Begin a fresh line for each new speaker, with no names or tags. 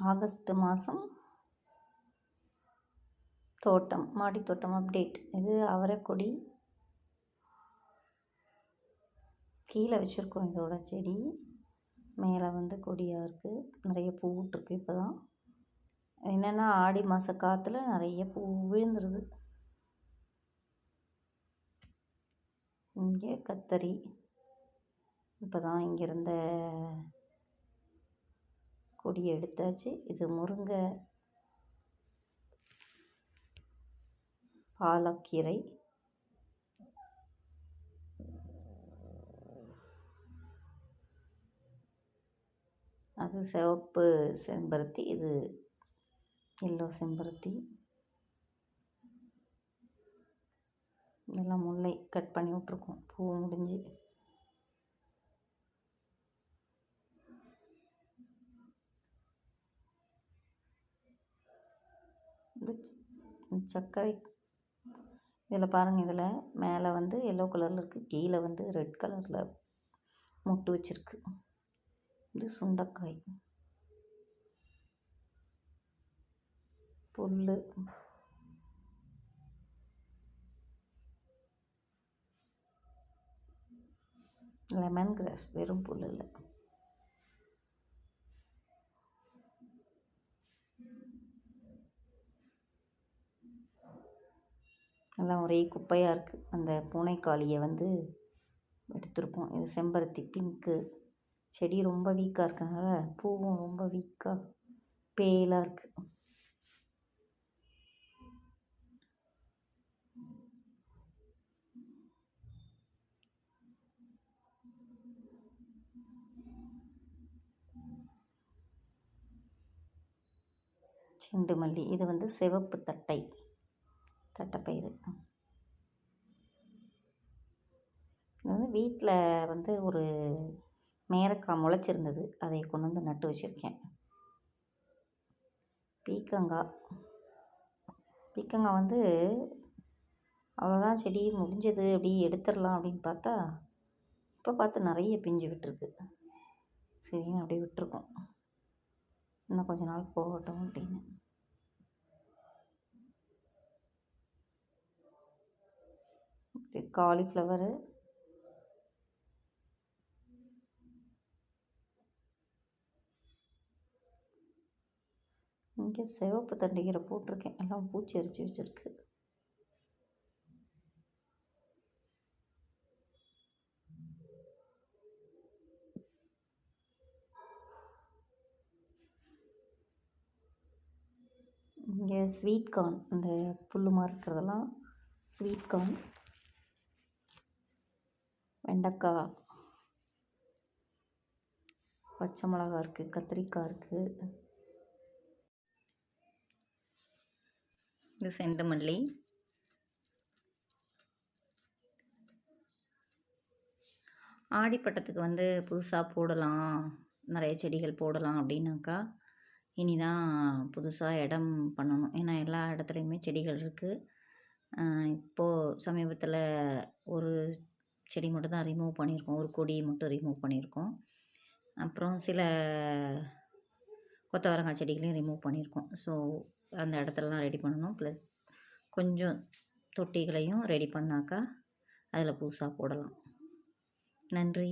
August மாதம் தோட்டம் மாடி தோட்டம் அப்டேட் இது அவரைக்கொடி கீழே வச்சுருக்கோம் இதோட செடி. மேலே வந்து கொடியாக இருக்குது நிறைய பூ விட்ருக்கு இப்போ தான் என்னென்னா ஆடி மாத காற்றுல நிறைய பூ விழுந்துருது. இங்கே கத்தரி. இப்போ தான் இங்கே இருந்த கொடி எடுத்தாச்சு. இது முருங்கை பாலக்கீரை. அது சிவப்பு செம்பருத்தி இது எல்லோ செம்பருத்தி. இதெல்லாம் முல்லை கட் பண்ணி விட்ருக்கோம் பூ முடிஞ்சு. வந்து சர்க்கரை இதில் பாருங்கள் இதில் மேலே வந்து எல்லோ கலரில் இருக்குது கீழே வந்து ரெட் கலரில் மொட்டு வச்சுருக்கு. இது சுண்டைக்காய். புல் லெமன் கிராஸ் வெறும் புல் இல்லை. எல்லாம் ஒரே குப்பையாக இருக்குது அந்த பூனைக்காளியை வந்து எடுத்திருக்கோம். இது செம்பருத்தி பிங்க்கு செடி ரொம்ப வீக்காக இருக்கனால பூவும் ரொம்ப வீக்காக பேலாக இருக்குது செண்டு மல்லி. இது வந்து சிவப்பு தட்டை. தட்டைப்பயிறு இது வந்து வீட்டில் வந்து ஒரு மேரக்காய் முளைச்சிருந்தது. அதை கொண்டு வந்து நட்டு வச்சுருக்கேன். பீக்கங்காய். பீக்கங்காய் வந்து அவ்வளோதான் செடி முடிஞ்சது. அப்படி எடுத்துடலாம் அப்படின்னு பார்த்தா இப்போ பார்த்து நிறைய பிஞ்சு விட்டுருக்கு. சரின்னு அப்படியே விட்டுருக்கோம். இன்னும் கொஞ்ச நாள் போகட்டும் அப்படின்னு. காலிஃப்ளவரு. இங்கே சிவப்பு தண்டிகரை போட்டிருக்கேன். எல்லாம் பூச்சி அரிச்சு வச்சுருக்கு. இங்கே ஸ்வீட் கார்ன் இந்த புல் மாதிரி இருக்கிறதெல்லாம் ஸ்வீட் கார்ன் வெண்டைக்காய் பச்சை மிளகா இருக்குது கத்திரிக்காய் இருக்குது இது செண்டுமல்லி ஆடிப்பட்டத்துக்கு வந்து புதுசாக போடலாம் நிறைய செடிகள் போடலாம் அப்படின்னாக்கா இனி தான் புதுசாக இடம் பண்ணணும். ஏன்னா எல்லா இடத்துலையுமே செடிகள் இருக்குது இப்போது சமீபத்தில் ஒரு செடி மட்டும் தான் ரிமூவ் பண்ணியிருக்கோம். ஒரு கொடி மட்டும் ரிமூவ் பண்ணியிருக்கோம். அப்புறம் சில கொத்தவரங்காய் செடிகளையும் ரிமூவ் பண்ணியிருக்கோம். ஸோ அந்த இடத்துலலாம் ரெடி பண்ணணும். ப்ளஸ் கொஞ்சம் தொட்டிகளையும் ரெடி பண்ணாக்கா அதில் புதுசாக போடலாம். நன்றி.